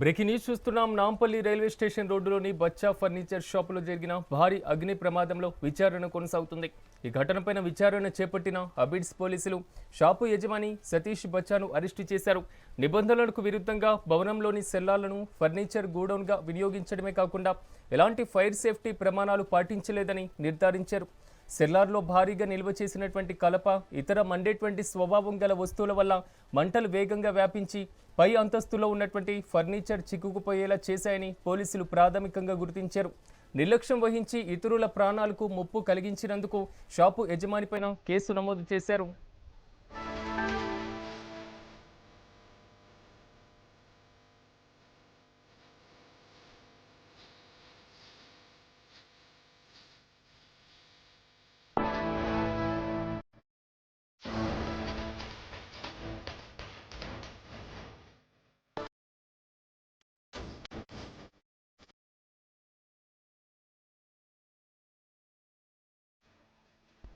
Breaking news చూస్తున్నాం. Nampally railway station రోడ్డులోని బచ్చా furniture షాపులో జరిగిన భారీ అగ్ని ప్రమాదంలో విచారణ కొనసాగుతుంది. ఈ ఘటనపైన విచారణ చేపట్టిన అబిడ్స్ పోలీసులు షాపు యజమాని సతీష్ బచ్చాను అరెస్టు చేశారు. నిబంధనలకు విరుద్ధంగా భవనంలోని సెల్లాలను ఫర్నిచర్ గోడౌన్గా వినియోగించడమే కాకుండా ఎలాంటి ఫైర్ సేఫ్టీ ప్రమాణాలు పాటించలేదని నిర్ధారించారు. సెల్లార్లో భారీగా నిల్వ చేసినటువంటి కలప ఇతర మండేటువంటి స్వభావం గల వస్తువుల వల్ల మంటలు వేగంగా వ్యాపించి పై అంతస్తులో ఉన్నటువంటి ఫర్నిచర్ చిక్కుకుపోయేలా చేశాయని పోలీసులు ప్రాథమికంగా గుర్తించారు. నిర్లక్ష్యం వహించి ఇతరుల ప్రాణాలకు ముప్పు కలిగించినందుకు షాపు యజమానిపైన కేసు నమోదు చేశారు.